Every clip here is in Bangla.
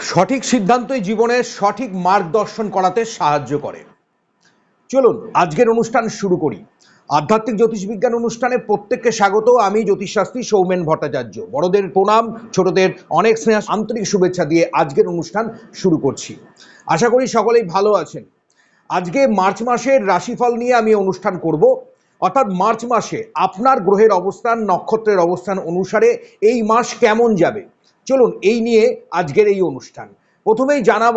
সঠিক সিদ্ধান্তই জীবনের সঠিক মার্গদর্শন করাতে সাহায্য করে। চলুন, আজকের অনুষ্ঠান শুরু করি। আধ্যাত্মিক জ্যোতিষবিজ্ঞান অনুষ্ঠানে প্রত্যেককে স্বাগত। আমি জ্যোতিষশাস্ত্রী সৌমেন ভট্টাচার্য। বড়দের প্রণাম, ছোটদের অনেক স্নেহ, আন্তরিক শুভেচ্ছা দিয়ে আজকের অনুষ্ঠান শুরু করছি। আশা করি সকলেই ভালো আছেন। আজকে মার্চ মাসের রাশিফল নিয়ে আমি অনুষ্ঠান করব। অর্থাৎ মার্চ মাসে আপনার গ্রহের অবস্থান, নক্ষত্রের অবস্থান অনুসারে এই মাস কেমন যাবে? চলুন এই নিয়ে আজকের এই অনুষ্ঠান। প্রথমেই জানাব,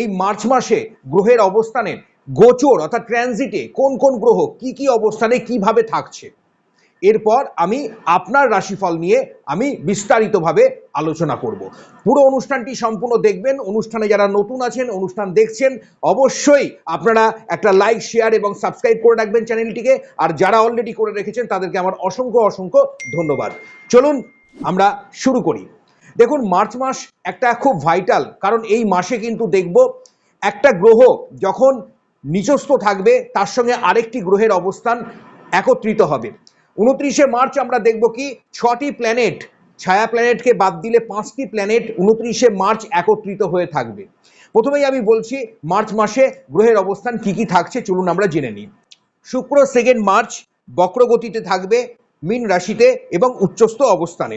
এই মার্চ মাসে গ্রহের অবস্থানের গোচর অর্থাৎ ট্রানজিটে কোন কোন গ্রহ কি কি অবস্থানে কীভাবে থাকছে? এরপর আমি আপনার রাশিফল নিয়ে আমি বিস্তারিতভাবে আলোচনা করব। পুরো অনুষ্ঠানটি সম্পূর্ণ দেখবেন, অনুষ্ঠানে যারা নতুন আছেন, অনুষ্ঠান দেখছেন, অবশ্যই আপনারা একটা লাইক শেয়ার এবং সাবস্ক্রাইব করে রাখবেন চ্যানেলটিকে। আর যারা অলরেডি করে রেখেছেন, তাদেরকে আমার অসংখ্য অসংখ্য ধন্যবাদ। চলুন আমরা শুরু করি। দেখুন, মার্চ মাস একটা খুব ভাইটাল কারণ এই মাসে কিন্তু দেখব একটা গ্রহ যখন নিচস্থ থাকবে, তার সঙ্গে আরেকটি গ্রহের অবস্থান একত্রিত হবে। উনত্রিশে মার্চ আমরা দেখব কি, ছটি প্ল্যানেট ছায়া প্ল্যানেটকে বাদ দিলে পাঁচটি প্ল্যানেট উনত্রিশে মার্চ একত্রিত হয়ে থাকবে। প্রথমেই আমি বলছি, মার্চ মাসে গ্রহের অবস্থান কি কি থাকছে, চলুন আমরা জেনে নিই। শুক্র সেকেন্ড মার্চ, বক্রগতিতে থাকবে, মীন রাশিতে এবং উচ্চস্থ অবস্থানে।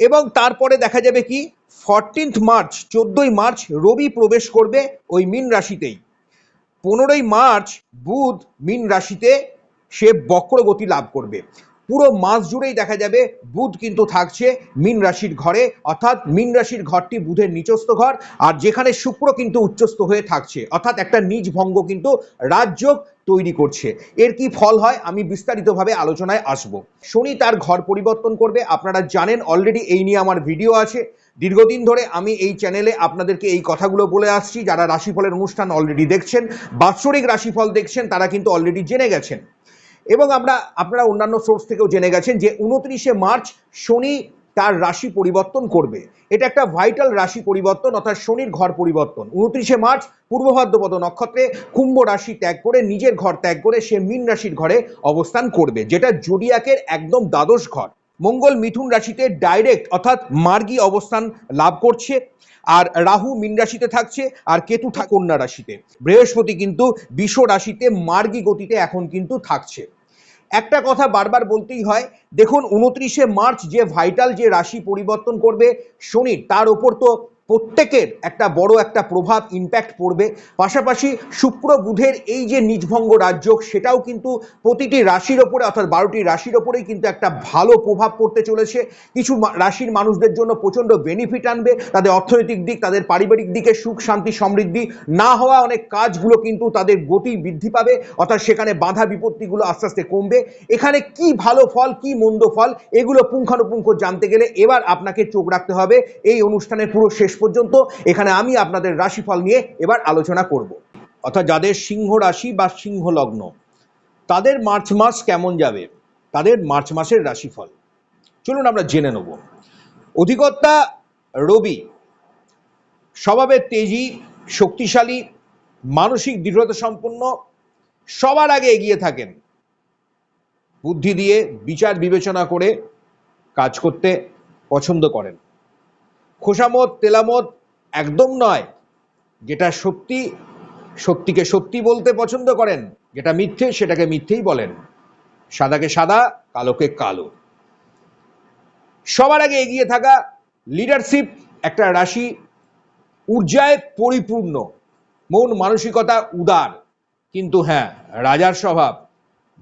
এবং তারপরে দেখা যাবে কি? ফরটিন্থ মার্চ চোদ্দই মার্চ রবি প্রবেশ করবে ওই মিন রাশিতেই। পনেরোই মার্চ বুধ মিন রাশিতে সে বক্রগতি লাভ করবে। পুরো মাস জুড়েই দেখা যাবে বুধ কিন্তু থাকছে মীন রাশির ঘরে, অর্থাৎ মীন রাশির ঘরটি বুধের নিচস্থ ঘর, আর যেখানে শুক্র কিন্তু উচ্চস্থ হয়ে থাকছে, অর্থাৎ একটা নিজ ভঙ্গ কিন্তু রাজযোগ তৈরি করছে। এর কি ফল হয়? আমি বিস্তারিতভাবে আলোচনায় আসব। শনি তার ঘর পরিবর্তন করবে, আপনারা জানেন অলরেডি এই নিয়ে আমার ভিডিও আছে। দীর্ঘদিন ধরে আমি এই চ্যানেলে আপনাদেরকে এই কথাগুলো বলে আসছি, যারা রাশিফলের অনুষ্ঠান অলরেডি দেখছেন, বাৎসরিক রাশিফল দেখছেন, তারা কিন্তু অলরেডি জেনে গেছেন। এবং আমরা, আপনারা অন্যান্য সোর্স থেকেও জেনে গেছেন যে উনত্রিশে মার্চ শনি তার রাশি পরিবর্তন করবে। এটা একটা ভাইটাল রাশি পরিবর্তন, অর্থাৎ শনির ঘর পরিবর্তন। উনত্রিশে মার্চ পূর্ব ভাদ্রপদ নক্ষত্রে কুম্ভ রাশি ত্যাগ করে, নিজের ঘর ত্যাগ করে সে মীন রাশির ঘরে অবস্থান করবে, যেটা জোডিয়াকের একদম দ্বাদশ ঘর। মঙ্গল মিথুন রাশিতে ডাইরেক্ট অর্থাৎ মার্গী অবস্থান লাভ করছে, আর রাহু মীন রাশিতে থাকছে, আর কেতু কন্যা রাশিতে। বৃহস্পতি কিন্তু বিষ রাশিতে মার্গী গতিতে এখন কিন্তু থাকছে। একটা কথা বারবার বলতেই হয়, দেখুন, উনত্রিশে মার্চ যে ভাইটাল যে রাশি পরিবর্তন করবে শনির তার ওপর তো প্রত্যেকের একটা বড় একটা প্রভাব ইম্প্যাক্ট পড়বে। পাশাপাশি শুক্র বুধের এই যে নিজভঙ্গ রাজ্য সেটাও কিন্তু প্রতিটি রাশির ওপরে, অর্থাৎ বারোটি রাশির ওপরেই কিন্তু একটা ভালো প্রভাব পড়তে চলেছে। কিছু রাশির মানুষদের জন্য প্রচণ্ড বেনিফিট আনবে। তাদের অর্থনৈতিক দিক, তাদের পারিবারিক দিকে সুখ, শান্তি, সমৃদ্ধি না হওয়া অনেক কাজগুলো কিন্তু তাদের গতি বৃদ্ধি পাবে। অর্থাৎ সেখানে বাধা বিপত্তিগুলো আস্তে আস্তে কমবে। এখানে কি ভালো ফল, কি মন্দ ফল, এগুলো পুঙ্খানুপুঙ্খ জানতে গেলে এবার আপনাকে চোখ রাখতে হবে। এই অনুষ্ঠানের পুরো শেষ পর্যন্ত এখানে আমি আপনাদের রাশিফল নিয়ে এবার আলোচনা করব। অর্থাৎ যাদের সিংহ রাশি বা সিংহ লগ্ন, তাদের মার্চ মাস কেমন যাবে? তাদের মার্চ মাসের রাশিফল। চলুন আমরা জেনে নেব। অধিকর্তা রবি স্বভাবের তেজি, শক্তিশালী, মানসিক দৃঢ়তা সম্পন্ন, সবার আগে এগিয়ে থাকেন। বুদ্ধি দিয়ে, বিচার বিবেচনা করে কাজ করতে পছন্দ করেন। খোসামত, তেলামত একদম নয়। যেটা সত্যি, সত্যিকে সত্যি বলতে পছন্দ করেন, যেটা মিথ্যে সেটাকে মিথ্যেই বলেন। সাদাকে সাদা, কালোকে কালো। সবার আগে এগিয়ে থাকা লিডারশিপ একটা রাশি ঊর্জায় পরিপূর্ণ, মন মানসিকতা উদার। কিন্তু হ্যাঁ রাজার স্বভাব,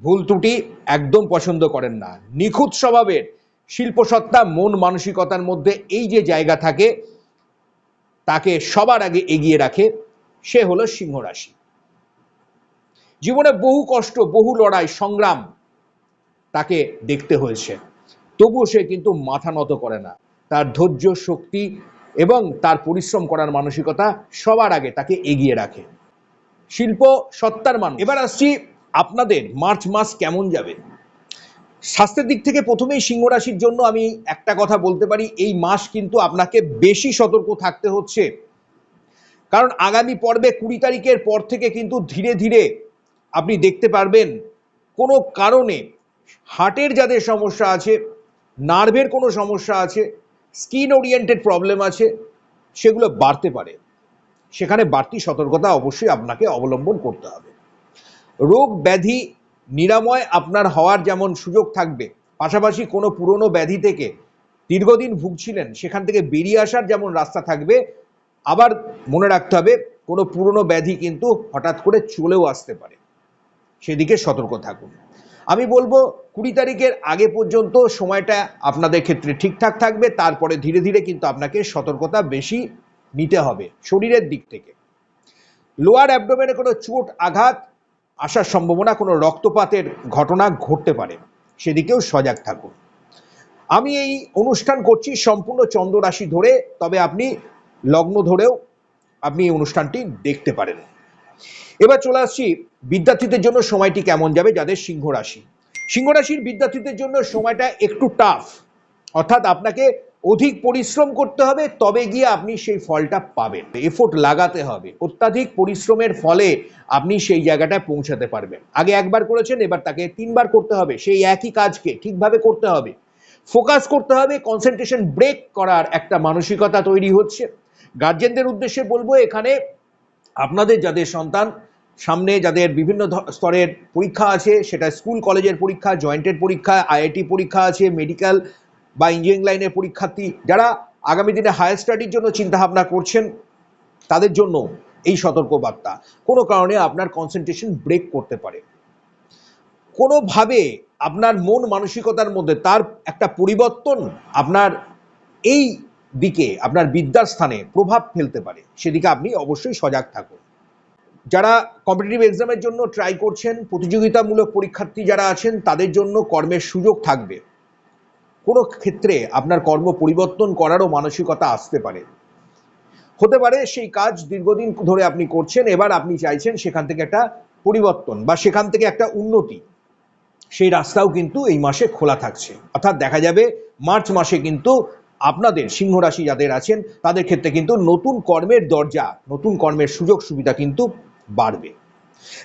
ভুল ত্রুটি একদম পছন্দ করেন না। নিখুঁত স্বভাবের শিল্পসত্তা, মন মানসিকতার মধ্যে এই যে জায়গা থাকে, তাকে সবার আগে এগিয়ে রাখে, সে হলো সিংহ রাশি। জীবনে বহু কষ্ট, বহু লড়াই, সংগ্রাম তাকে দেখতে হয়েছে। তবুও সে কিন্তু মাথা নত করে না। তার ধৈর্য, শক্তি এবং তার পরিশ্রম করার মানসিকতা সবার আগে তাকে এগিয়ে রাখে। শিল্প সত্তার মানুষ। এবার আসছি আপনাদের মার্চ মাস কেমন যাবে? স্বাস্থ্যের দিক থেকে প্রথমেই সিংহ রাশির জন্য আমি একটা কথা বলতে পারি, এই মাস কিন্তু আপনাকে বেশি সতর্ক থাকতে হচ্ছে। কারণ আগামী পর্বে কুড়ি তারিখের পর থেকে কিন্তু ধীরে ধীরে আপনি দেখতে পারবেন, কোনো কারণে হার্টের যাদের সমস্যা আছে, নার্ভের কোনো সমস্যা আছে, স্কিন ওরিয়েন্টেড প্রবলেম আছে, সেগুলো বাড়তে পারে। সেখানে বাড়তি সতর্কতা অবশ্যই আপনাকে অবলম্বন করতে হবে। রোগ ব্যাধি নিরাময় আপনার হওয়ার যেমন সুযোগ থাকবে, পাশাপাশি কোনো পুরনো ব্যাধি থেকে দীর্ঘদিন ভুগছিলেন, সেখান থেকে বেরিয়ে আসার যেমন রাস্তা থাকবে, আবার মনে রাখতে হবে কোনো পুরনো ব্যাধি কিন্তু হঠাৎ করে চলেও আসতে পারে। সেদিকে সতর্ক থাকুন। আমি বলব, কুড়ি তারিখের আগে পর্যন্ত সময়টা আপনাদের ক্ষেত্রে ঠিকঠাক থাকবে, তারপরে ধীরে ধীরে কিন্তু আপনাকে সতর্কতা বেশি নিতে হবে শরীরের দিক থেকে। লোয়ার অ্যাবডোমেনে কোনো চোট, আঘাত আসার সম্ভাবনা কোনো রক্তপাতের ঘটনা ঘটতে পারে। সেদিকেও সজাগ থাকুন। আমি এই অনুষ্ঠান করছি সম্পূর্ণ চন্দ্র রাশি ধরে, তবে আপনি লগ্ন ধরেও আপনি এই অনুষ্ঠানটি দেখতে পারেন। এবার চলে আসছি বিদ্যার্থীদের জন্য সময়টি কেমন যাবে, যাদের সিংহ রাশি সিংহ রাশির বিদ্যার্থীদের জন্য সময়টা একটু টাফ অর্থাৎ আপনাকে অধিক পরিশ্রম করতে হবে, তবে গিয়ে আপনি সেই ফলটা পাবেন। এফোর্ট লাগাতে হবে। অত্যাধিক পরিশ্রমের ফলে আপনি সেই জায়গাটায় পৌঁছাতে পারবেন। আগে একবার করেছেন, এবার তাকে তিনবার করতে হবে। সেই একই কাজকে ঠিকভাবে করতে হবে। ফোকাস করতে হবে কনসেন্ট্রেশন ব্রেক করার একটা মানসিকতা তৈরি হচ্ছে। গার্জেনদের উদ্দেশ্যে বলব, এখানে আপনাদের যাদের সন্তান, সামনে যাদের বিভিন্ন স্তরের পরীক্ষা আছে, সেটা স্কুল কলেজের পরীক্ষা জয়েন্টের পরীক্ষা আইআইটি পরীক্ষা আছে মেডিকেল বা ইঞ্জিনিয়ারিং লাইনের পরীক্ষার্থী যারা আগামী দিনে হায়ার স্টাডির জন্য চিন্তাভাবনা করছেন, তাদের জন্য এই সতর্কবার্তা। কোনো কারণে আপনার কনসেন্ট্রেশন ব্রেক করতে পারে। কোনোভাবে আপনার মন মানসিকতার মধ্যে তার একটা পরিবর্তন আপনার এই দিকে, আপনার বিদ্যার স্থানে প্রভাব ফেলতে পারে। সেদিকে আপনি অবশ্যই সজাগ থাকুন। যারা কম্পিটিটিভ এক্সামের জন্য ট্রাই করছেন, প্রতিযোগিতামূলক পরীক্ষার্থী যারা আছেন, তাদের জন্য কর্মের সুযোগ থাকবে। কোনো ক্ষেত্রে আপনার কর্ম পরিবর্তন করারও মানসিকতা আসতে পারে। হতে পারে সেই কাজ দীর্ঘদিন ধরে আপনি করছেন, এবার আপনি চাইছেন সেখান থেকে একটা পরিবর্তন বা সেখান থেকে একটা উন্নতি। সেই রাস্তাও কিন্তু এই মাসে খোলা থাকছে। অর্থাৎ দেখা যাবে মার্চ মাসে কিন্তু আপনাদের সিংহ রাশি যাদের আছেন, তাদের ক্ষেত্রে কিন্তু নতুন কর্মের দরজা, নতুন কর্মের সুযোগ সুবিধা কিন্তু বাড়বে।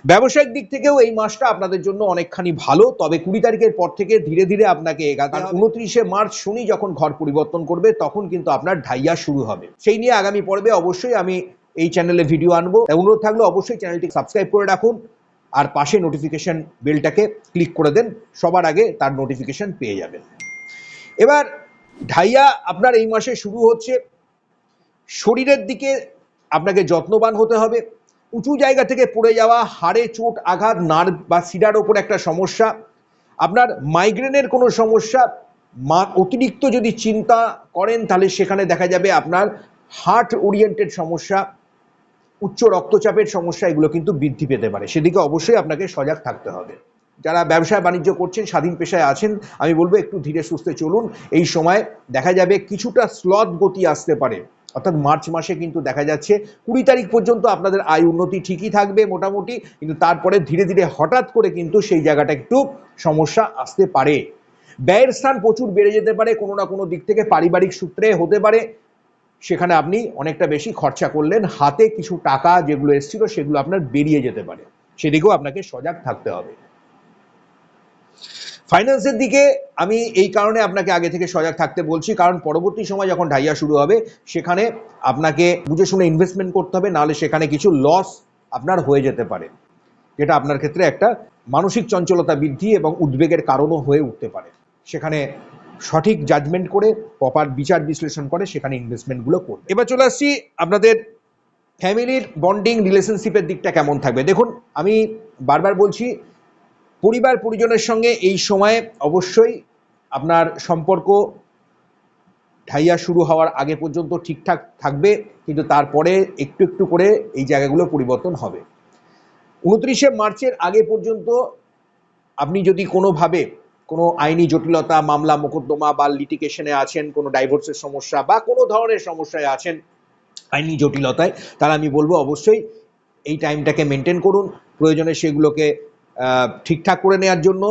ব্যবসায়িক দিক থেকেও এই মাসটা আপনাদের জন্য অনেকখানি ভালো তবে কুড়ি তারিখের পর থেকে ধীরে ধীরে আপনাকে এগাতে উনত্রিশে মার্চ শনি যখন ঘর পরিবর্তন করবে তখন কিন্তু আপনার ঢাইয়া শুরু হবে। সেই নিয়ে আগামী পর্বে অবশ্যই আমি এই চ্যানেলে ভিডিও আনব। অনুরোধ থাকলে অবশ্যই চ্যানেলটি সাবস্ক্রাইব করে রাখুন আর পাশে নোটিফিকেশন বেলটাকে ক্লিক করে দেন সবার আগে তার নোটিফিকেশন পেয়ে যাবেন। এবার ঢাইয়া আপনার এই মাসে শুরু হচ্ছে শরীরের দিকে আপনাকে যত্নবান হতে হবে উঁচু জায়গা থেকে পড়ে যাওয়া, হাড়ে চোট, আঘাত নার্ভ বা শিরার ওপর একটা সমস্যা। আপনার মাইগ্রেনের কোনো সমস্যা, মা অতিরিক্ত যদি চিন্তা করেন, তাহলে সেখানে দেখা যাবে আপনার হার্ট ওরিয়েন্টেড সমস্যা, উচ্চ রক্তচাপের সমস্যা, এগুলো কিন্তু বৃদ্ধি পেতে পারে। সেদিকে অবশ্যই আপনাকে সজাগ থাকতে হবে। যারা ব্যবসা বাণিজ্য করছেন, স্বাধীন পেশায় আছেন, আমি বলব একটু ধীরে সুস্থে চলুন। এই সময় দেখা যাবে কিছুটা স্লথ গতি আসতে পারে। অর্থাৎ মার্চ মাসে কিন্তু দেখা যাচ্ছে কুড়ি তারিখ পর্যন্ত আপনাদের আয় উন্নতি ঠিকই থাকবে মোটামুটি, কিন্তু তারপরে ধীরে ধীরে হঠাৎ করে কিন্তু সেই জায়গাটা একটু সমস্যা আসতে পারে। ব্যয়ের স্থান প্রচুর বেড়ে যেতে পারে, কোনো না কোনো দিক থেকে পারিবারিক সূত্রে হতে পারে। সেখানে আপনি অনেকটা বেশি খরচা করলেন, হাতে কিছু টাকা যেগুলো এসেছিল সেগুলো আপনার বেরিয়ে যেতে পারে। সেদিকেও আপনাকে সজাগ থাকতে হবে। ফাইন্যান্সের দিকে আমি এই কারণে আপনাকে আগে থেকে সজাগ থাকতে বলছি, কারণ পরবর্তী সময় যখন ঢাইয়া শুরু হবে, সেখানে আপনাকে বুঝে শুনে ইনভেস্টমেন্ট করতে হবে, নাহলে সেখানে কিছু লস আপনার হয়ে যেতে পারে, যেটা আপনার ক্ষেত্রে একটা মানসিক চঞ্চলতা বৃদ্ধি এবং উদ্বেগের কারণও হয়ে উঠতে পারে। সেখানে সঠিক জাজমেন্ট করে প্রপার বিচার বিশ্লেষণ করে, সেখানে ইনভেস্টমেন্টগুলো করবে। এবার চলে আসছি আপনাদের ফ্যামিলির বন্ডিং রিলেশনশিপের দিকটা কেমন থাকবে। দেখুন, আমি বারবার বলছি পরিবার পরিজনের সঙ্গে এই সময়ে অবশ্যই আপনার সম্পর্ক ঢাইয়া শুরু হওয়ার আগে পর্যন্ত ঠিকঠাক থাকবে, কিন্তু তারপরে একটু একটু করে এই জায়গাগুলো পরিবর্তন হবে। উনত্রিশে মার্চের আগে পর্যন্ত আপনি যদি কোনোভাবে কোনো আইনি জটিলতা, মামলা, মোকদ্দমা বা লিটিকেশনে আছেন, কোনো ডাইভোর্সের সমস্যা বা কোনো ধরনের সমস্যায় আছেন আইনি জটিলতায়, তাহলে আমি বলব অবশ্যই এই টাইমটাকে মেনটেন করুন। প্রয়োজনে সেগুলোকে ঠিকঠাক করে নেওয়ার জন্য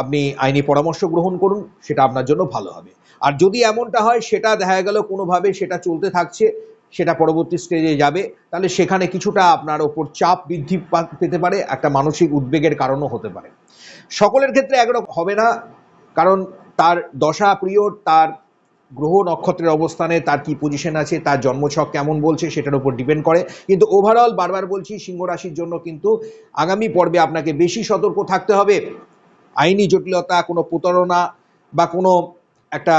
আপনি আইনি পরামর্শ গ্রহণ করুন, সেটা আপনার জন্য ভালো হবে। আর যদি এমনটা হয়, সেটা দেখা গেল কোনোভাবে সেটা চলতে থাকছে, সেটা পরবর্তী স্টেজে যাবে, তাহলে সেখানে কিছুটা আপনার ওপর চাপ বৃদ্ধি পেতে পারে, একটা মানসিক উদ্বেগের কারণও হতে পারে। সকলের ক্ষেত্রে একরকম হবে না, কারণ তার দশা প্রিয়, তার গ্রহ নক্ষত্রের অবস্থানে তার কি পজিশন আছে, তার জন্মছক কেমন বলছে সেটার উপর ডিপেন্ড করে। কিন্তু ওভারঅল বারবার বলছি, সিংহ রাশির জন্য কিন্তু আগামী পর্বে আপনাকে বেশি সতর্ক থাকতে হবে। আইনি জটিলতা, কোনো প্রতারণা বা কোনো একটা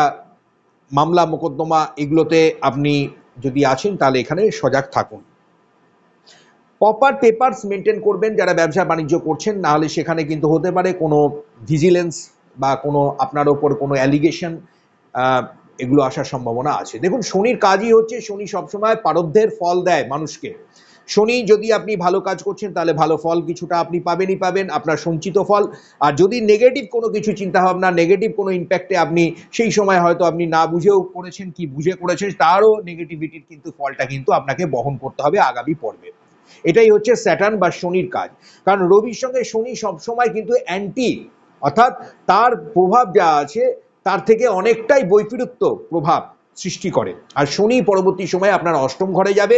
মামলা, মোকদ্দমা এগুলোতে আপনি যদি আছেন, তাহলে এখানে সজাগ থাকুন। প্রপার পেপারস মেনটেন করবেন যারা ব্যবসা বাণিজ্য করছেন, না হলে সেখানে কিন্তু হতে পারে কোনো ভিজিলেন্স বা কোনো আপনার ওপর কোনো অ্যালিগেশন এগুলো আসার সম্ভাবনা আছে। দেখুন, শনির কাজই হচ্ছে, শনি সবসময় পারব্ধের ফল দেয় মানুষকে। শনি যদি আপনি ভালো কাজ করছেন, তাহলে ভালো ফল কিছুটা আপনি পাবেনই পাবেন, আপনার সঞ্চিত ফল। আর যদি নেগেটিভ কোনো কিছু চিন্তা ভাবনা নেগেটিভ কোনো ইম্প্যাক্টে আপনি সেই সময় হয়তো আপনি না বুঝেও করেছেন, কি বুঝে করেছেন, তারও নেগেটিভিটির কিন্তু ফলটা কিন্তু আপনাকে বহন করতে হবে আগামী পর্বে। এটাই হচ্ছে স্যাটার্ন বা শনির কাজ। কারণ রবির সঙ্গে শনি সবসময় কিন্তু অ্যান্টি অর্থাৎ তার প্রভাব যা আছে তার থেকে অনেকটাই বৈপরীত্য প্রভাব সৃষ্টি করে। আর শনি পরবর্তী সময়ে আপনার অষ্টম ঘরে যাবে।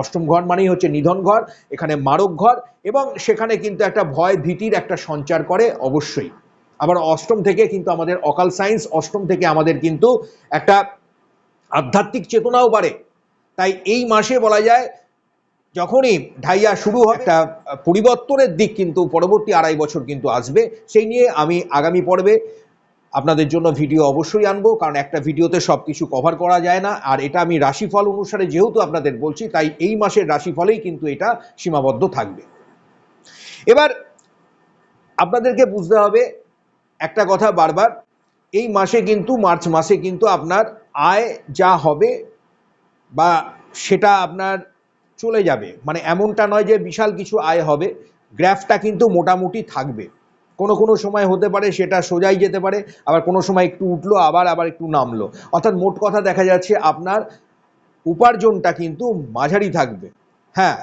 অষ্টম ঘর মানেই হচ্ছে নিধন ঘর, এখানে মারক ঘর এবং সেখানে কিন্তু একটা ভয় ভীতির একটা সঞ্চার করে অবশ্যই। আবার অষ্টম থেকে কিন্তু আমাদের অকাল সায়েন্স অষ্টম থেকে আমাদের কিন্তু একটা আধ্যাত্মিক চেতনাও বাড়ে। তাই এই মাসে বলা যায়, যখনই ঢাইয়া শুরু হয়, একটা পরিবর্তনের দিক কিন্তু পরবর্তী আড়াই বছর কিন্তু আসবে। সেই নিয়ে আমি আগামী পর্বে আপনাদের জন্য ভিডিও অবশ্যই আনব, কারণ একটা ভিডিওতে সব কিছু কভার করা যায় না। আর এটা আমি রাশিফল অনুসারে যেহেতু আপনাদের বলছি, তাই এই মাসের রাশিফলেই কিন্তু এটা সীমাবদ্ধ থাকবে। এবার আপনাদেরকে বুঝতে হবে, একটা কথা বারবার, এই মাসে কিন্তু, মার্চ মাসে কিন্তু আপনার আয় যা হবে বা সেটা আপনার চলে যাবে। মানে এমনটা নয় যে বিশাল কিছু আয় হবে, গ্রাফটা কিন্তু মোটামুটি থাকবে। কোনো কোনো সময় হতে পারে সেটা সোজাই যেতে পারে, আবার কোনো সময় একটু উঠল, আবার আবার একটু নামলো। অর্থাৎ মোট কথা দেখা যাচ্ছে আপনার উপার্জনটা কিন্তু মাঝারি থাকবে। হ্যাঁ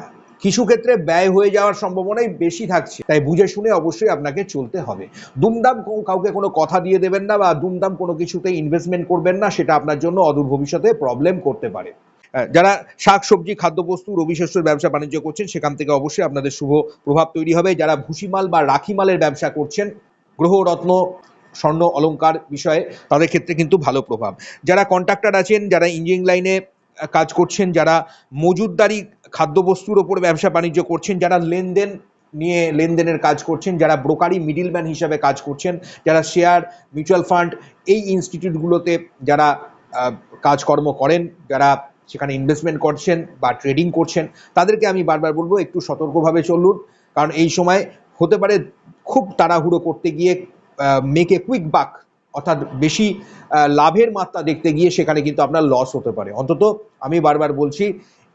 কিছু ক্ষেত্রে ব্যয় হয়ে যাওয়ার সম্ভাবনাই বেশি থাকছে। তাই বুঝে শুনে অবশ্যই আপনাকে চলতে হবে। দুমদাম কাউকে কোনো কথা দিয়ে দেবেন না বা দুমদাম কোনো কিছুতে ইনভেস্টমেন্ট করবেন না, সেটা আপনার জন্য অদূর ভবিষ্যতে প্রবলেম করতে পারে। যারা শাক সবজি খাদ্যবস্তু, রবি শস্যের ব্যবসা বাণিজ্য করছেন, সেখান থেকে অবশ্যই আপনাদের শুভ প্রভাব তৈরি হবে। যারা ভুসিমাল বা রাখিমালের ব্যবসা করছেন, গ্রহ, রত্ন, স্বর্ণ অলঙ্কার বিষয়ে তাদের ক্ষেত্রে কিন্তু ভালো প্রভাব। যারা কন্ট্রাক্টর আছেন, যারা ইঞ্জিনিয়ারিং লাইনে কাজ করছেন, যারা মজুদদারি খাদ্যবস্তুর ওপর ব্যবসা বাণিজ্য করছেন, যারা লেনদেন নিয়ে লেনদেনের কাজ করছেন, যারা ব্রোকারি মিডিলম্যান হিসাবে কাজ করছেন, যারা শেয়ার মিউচুয়াল ফান্ড এই ইনস্টিটিউটগুলোতে যারা কাজকর্ম করেন, যারা সেখানে ইনভেস্টমেন্ট করছেন বা ট্রেডিং করছেন, তাদেরকে আমি বারবার বলব একটু সতর্কভাবে চলুন। কারণ এই সময় হতে পারে খুব তাড়াহুড়ো করতে গিয়ে মেকে কুইক বাক অর্থাৎ বেশি লাভের মাত্রা দেখতে গিয়ে সেখানে কিন্তু আপনার লস হতে পারে। অন্তত আমি বারবার বলছি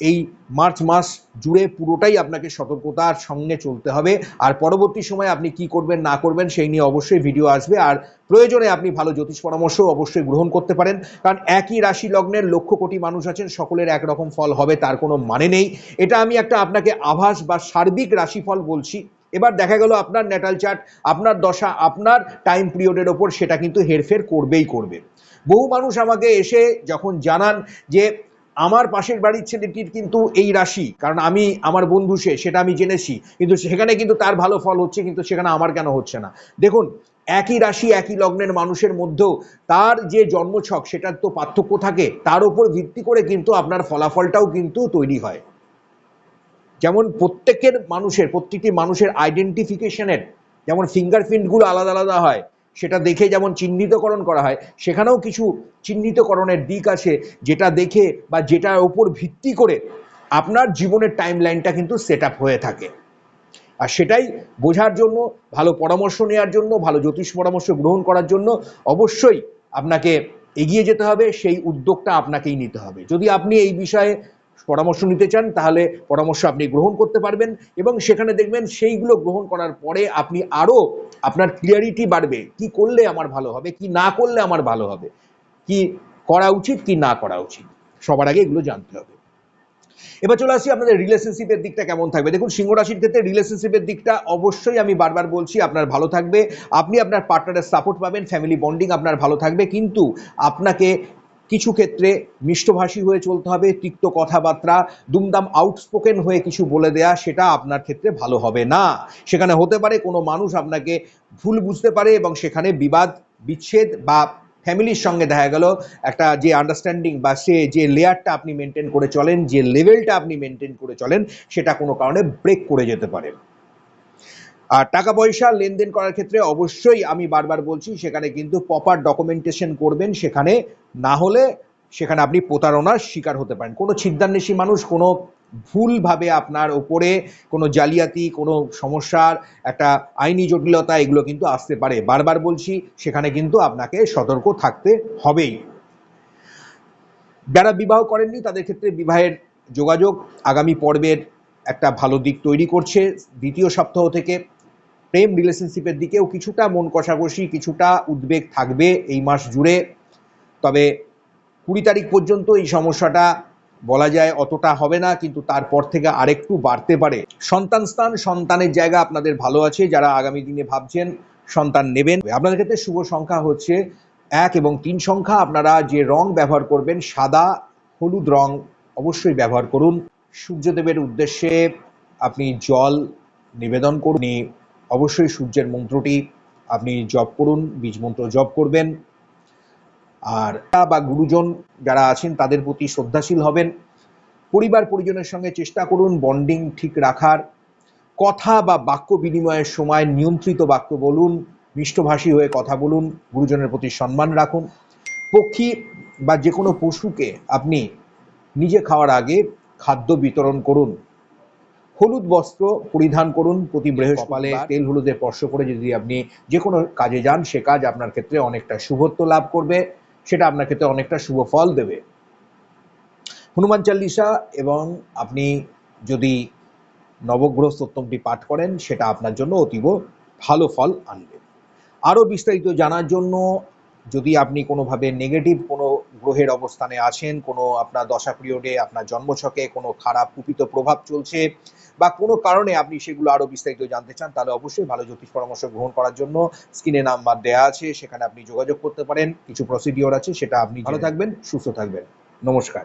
এই মার্চ মাস জুড়ে পুরোটাই আপনাকে সতর্কতার সঙ্গে চলতে হবে। আর পরবর্তী সময়ে আপনি কি করবেন, না করবেন সেই নিয়ে অবশ্যই ভিডিও আসবে। আর প্রয়োজনে আপনি ভালো জ্যোতিষ পরামর্শ অবশ্যই গ্রহণ করতে পারেন। কারণ একই রাশি লগ্নের লক্ষ কোটি মানুষ আছেন, সকলের একরকম ফল হবে, তার কোনো মানে নেই। এটা আমি একটা আপনাকে আভাস বা সার্বিক রাশিফল বলছি। এবার দেখা গেল আপনার ন্যাটাল চার্ট আপনার দশা, আপনার টাইম পিরিয়ডের ওপর সেটা কিন্তু হেরফের করবেই করবে। বহু মানুষ আমাকে এসে যখন জানান যে আমার পাশের বাড়ির ছেলেটির কিন্তু এই রাশি, কারণ আমি, আমার বন্ধু সে, সেটা আমি জেনেছি, কিন্তু সেখানে কিন্তু তার ভালো ফল হচ্ছে, কিন্তু সেখানে আমার কেন হচ্ছে না? দেখুন, একই রাশি, একই লগ্নের মানুষের মধ্যেও তার যে জন্মছক, সেটার তো পার্থক্য থাকে, তার উপর ভিত্তি করে কিন্তু আপনার ফলাফলটাও কিন্তু তৈরি হয়। যেমন প্রত্যেকের মানুষের প্রত্যেকটি মানুষের আইডেন্টিফিকেশনের যেমন ফিঙ্গারপ্রিন্টগুলো আলাদা আলাদা হয় সেটা দেখে যেমন চিহ্নিতকরণ করা হয়, সেখানেও কিছু চিহ্নিতকরণের দিক আছে যেটা দেখে বা যেটার ওপর ভিত্তি করে আপনার জীবনের টাইম লাইনটা কিন্তু সেট হয়ে থাকে। আর সেটাই বোঝার জন্য, ভালো পরামর্শ নেওয়ার জন্য, ভালো জ্যোতিষ পরামর্শ গ্রহণ করার জন্য অবশ্যই আপনাকে এগিয়ে যেতে হবে, সেই উদ্যোগটা আপনাকেই নিতে হবে। যদি আপনি এই বিষয়ে পরামর্শ নিতে চান, তাহলে পরামর্শ আপনি গ্রহণ করতে পারবেন এবং সেখানে দেখবেন সেইগুলো গ্রহণ করার পরে আপনি আরও আপনার ক্লিয়ারিটি বাড়বে। কি করলে আমার ভালো হবে, কি না করলে আমার ভালো হবে, কি করা উচিত, কি না করা উচিত, সবার আগে এগুলো জানতে হবে। এবার চলে আসি আপনাদের রিলেশনশিপের দিকটা কেমন থাকবে। দেখুন, সিংহ রাশির ক্ষেত্রে রিলেশনশিপের দিকটা অবশ্যই আমি বারবার বলছি, আপনার ভালো থাকবে। আপনি আপনার পার্টনারের সাপোর্ট পাবেন ফ্যামিলি বন্ডিং আপনার ভালো থাকবে। কিন্তু আপনাকে কিছু ক্ষেত্রে মিষ্টভাষী হয়ে চলতে হবে, তিক্ত কথাবার্তা, দুমদাম আউটস্পোকেন হয়ে কিছু বলে দেয়া, সেটা আপনার ক্ষেত্রে ভালো হবে না। সেখানে হতে পারে কোনো মানুষ আপনাকে ভুল বুঝতে পারে এবং সেখানে বিবাদ, বিচ্ছেদ বা ফ্যামিলির সঙ্গে দেখা গেল, একটা যে আন্ডারস্ট্যান্ডিং বা সে যে লেয়ারটা আপনি মেনটেন করে চলেন, যে লেভেলটা আপনি মেনটেন করে চলেন, সেটা কোনো কারণে ব্রেক করে যেতে পারে। আর টাকা পয়সা লেনদেন করার ক্ষেত্রে অবশ্যই আমি বারবার বলছি, সেখানে কিন্তু প্রপার ডকুমেন্টেশন করবেন, সেখানে না হলে সেখানে আপনি প্রতারণার শিকার হতে পারেন। কোনো ছিদ্রান্বেষী মানুষ, কোনো ভুলভাবে আপনার ওপরে কোনো জালিয়াতি, কোনো সমস্যার একটা আইনি জটিলতা, এগুলো কিন্তু আসতে পারে। বারবার বলছি, সেখানে কিন্তু আপনাকে সতর্ক থাকতে হবেই। যারা বিবাহ করেননি, তাদের ক্ষেত্রে বিবাহের যোগাযোগ আগামী পর্বের একটা ভালো দিক তৈরি করছে। দ্বিতীয় সপ্তাহ থেকে প্রেম রিলেশনশিপের দিকেও কিছুটা মন কষাকষি, কিছুটা উদ্বেগ থাকবে এই মাস জুড়ে। তবে কুড়ি তারিখ পর্যন্ত এই সমস্যাটা বলা যায় অতটা হবে না, কিন্তু তারপর থেকে আরেকটু বাড়তে পারে। সন্তান স্থান, সন্তানের জায়গা আপনাদের ভালো আছে, যারা আগামী দিনে ভাবছেন সন্তান নেবেন। আপনাদের ক্ষেত্রে শুভ সংখ্যা হচ্ছে এক এবং তিন সংখ্যা। আপনারা যে রং ব্যবহার করবেন, সাদা, হলুদ রং অবশ্যই ব্যবহার করুন। সূর্যদেবের উদ্দেশ্যে আপনি জল নিবেদন করুন। অবশ্যই সূর্যের মন্ত্রটি আপনি জপ করুন, বীজ মন্ত্র জপ করবেন। আর বা গুরুজন যারা আছেন, তাদের প্রতি শ্রদ্ধাশীল হবেন। পরিবার পরিজনের সঙ্গে চেষ্টা করুন বন্ডিং ঠিক রাখার। কথা বা বাক্য বিনিময়ের সময় নিয়ন্ত্রিত বাক্য বলুন, মিষ্টভাষী হয়ে কথা বলুন, গুরুজনের প্রতি সম্মান রাখুন। পক্ষী বা যে কোনো পশুকে আপনি নিজে খাওয়ার আগে খাদ্য বিতরণ করুন। হলুদ বস্ত্র পরিধান করুন প্রতি বৃহস্পতিবারে। তেল হলুদে স্পর্শ করে যদি আপনি যে কোনো কাজে যান সে কাজ আপনার ক্ষেত্রে অনেকটা শুভত্ব লাভ করবে। সেটা আপনার ক্ষেত্রে অনেকটা শুভ ফল দেবে। হনুমান চাল্লিশা এবং আপনি যদি নবগ্রহ স্তোত্রমটি পাঠ করেন সেটা আপনার জন্য অতীব ভালো ফল আনবে। আরও বিস্তারিত জানার জন্য যদি আপনি কোনোভাবে নেগেটিভ কোনো গ্রহের অবস্থানে আছেন কোনো আপনার দশা পিরিয়ডে আপনার জন্মছকে কোনো খারাপ কুপিত প্রভাব চলছে বা কোনো কারণে আপনি সেগুলো আরও বিস্তারিত জানতে চান তাহলে অবশ্যই ভালো জ্যোতিষ পরামর্শ গ্রহণ করার জন্য স্ক্রিনে নাম্বার দেওয়া আছে সেখানে আপনি যোগাযোগ করতে পারেন কিছু প্রসিডিওর আছে সেটা আপনি ভালো থাকবেন সুস্থ থাকবেন। নমস্কার।